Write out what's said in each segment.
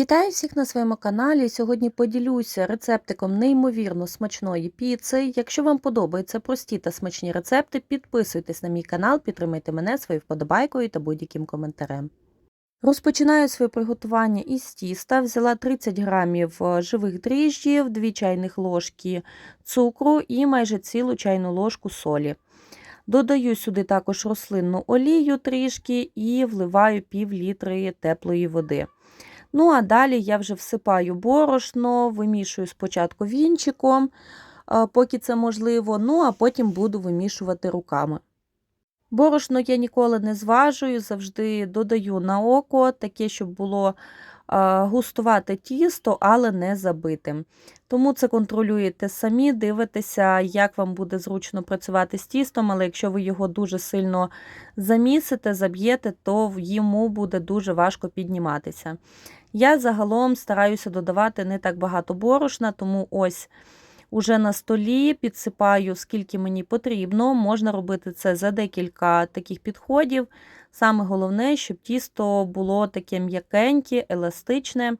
Вітаю всіх на своєму каналі. Сьогодні поділюся рецептиком неймовірно смачної піци. Якщо вам подобаються прості та смачні рецепти, підписуйтесь на мій канал, підтримайте мене своєю вподобайкою та будь-яким коментарем. Розпочинаю своє приготування із тіста. Взяла 30 грамів е, живих дріжджів, 2 чайних ложки цукру і майже цілу чайну ложку солі. Додаю сюди також рослинну олію трішки і вливаю пів літри теплої води. Ну, а далі я вже всипаю борошно, вимішую спочатку вінчиком, поки це можливо, ну а потім буду вимішувати руками. Борошно я ніколи не зважую, завжди додаю на око, таке, щоб було густувати тісто, але не забитим. Тому це контролюєте самі, дивитеся, як вам буде зручно працювати з тістом, але якщо ви його дуже сильно замісите, заб'єте, то йому буде дуже важко підніматися. Я загалом стараюся додавати не так багато борошна, тому ось уже на столі підсипаю, скільки мені потрібно. Можна робити це за декілька таких підходів. Саме головне, щоб тісто було таке м'якеньке, еластичне.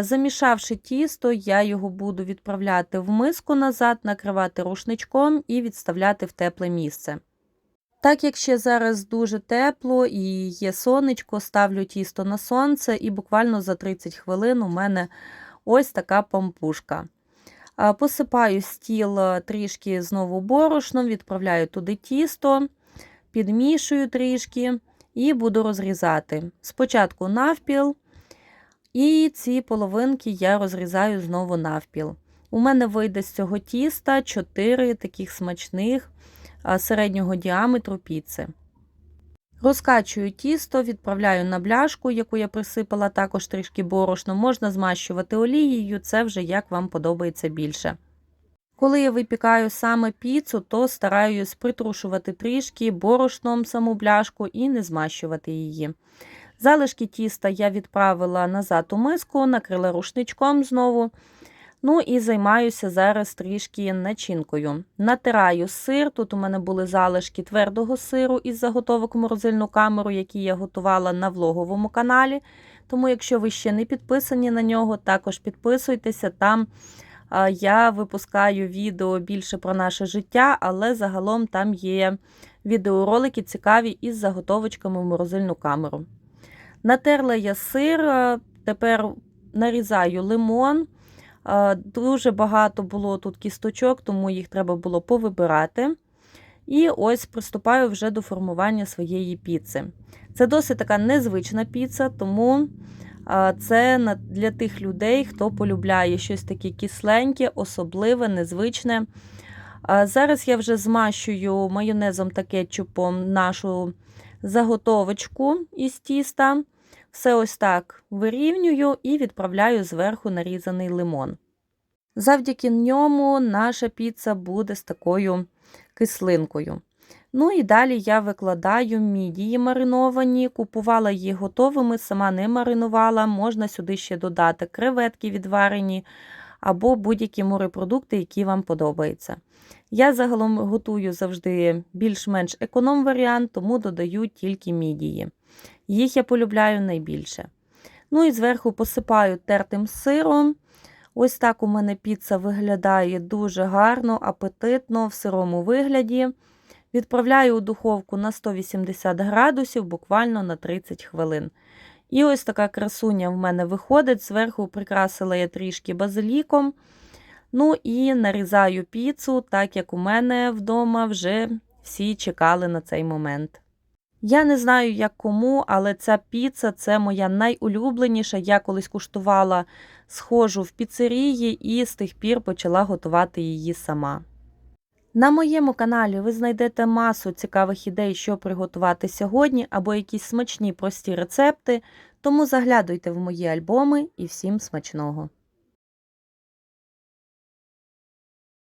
Замішавши тісто, я його буду відправляти в миску назад, накривати рушничком і відставляти в тепле місце. Так як ще зараз дуже тепло і є сонечко, ставлю тісто на сонце, і буквально за 30 хвилин у мене ось така пампушка. Посипаю стіл трішки знову борошном, відправляю туди тісто, підмішую трішки і буду розрізати. Спочатку навпіл, і ці половинки я розрізаю знову навпіл. У мене вийде з цього тіста 4 таких смачних середнього діаметру піци. Розкачую тісто, відправляю на бляшку, яку я присипала також трішки борошно, можна змащувати олією, це вже як вам подобається більше. Коли я випікаю саме піцу, то стараюсь притрушувати трішки борошном саму бляшку і не змащувати її. Залишки тіста я відправила назад у миску, накрила рушничком знову. Ну і займаюся зараз трішки начинкою. Натираю сир. Тут у мене були залишки твердого сиру із заготовок в морозильну камеру, які я готувала на влоговому каналі. Тому, якщо ви ще не підписані на нього, також підписуйтеся. Там я випускаю відео більше про наше життя, але загалом там є відеоролики цікаві із заготовочками в морозильну камеру. Натерла я сир, тепер нарізаю лимон. Дуже багато було тут кісточок, тому їх треба було повибирати. І ось приступаю вже до формування своєї піци. Це досить така незвична піца, тому це для тих людей, хто полюбляє щось таке кисленьке, особливе, незвичне. Зараз я вже змащую майонезом та кетчупом нашу заготовочку із тіста. Все ось так вирівнюю і відправляю зверху нарізаний лимон. Завдяки ньому наша піца буде з такою кислинкою. Ну і далі я викладаю мідії мариновані, купувала їх готовими, сама не маринувала, можна сюди ще додати креветки відварені або будь-які морепродукти, які вам подобаються. Я загалом готую завжди більш-менш економ варіант, тому додаю тільки мідії. Їх я полюбляю найбільше. Ну і зверху посипаю тертим сиром. Ось так у мене піца виглядає дуже гарно, апетитно, в сирому вигляді. Відправляю у духовку на 180 градусів буквально на 30 хвилин. І ось така красуня в мене виходить. Зверху прикрасила я трішки базиліком. Ну і нарізаю піцу, так як у мене вдома вже всі чекали на цей момент. Я не знаю, як кому, але ця піца це моя найулюбленіша. Я колись куштувала схожу в піцерії і з тих пір почала готувати її сама. На моєму каналі ви знайдете масу цікавих ідей, що приготувати сьогодні, або якісь смачні прості рецепти, тому заглядуйте в мої альбоми і всім смачного!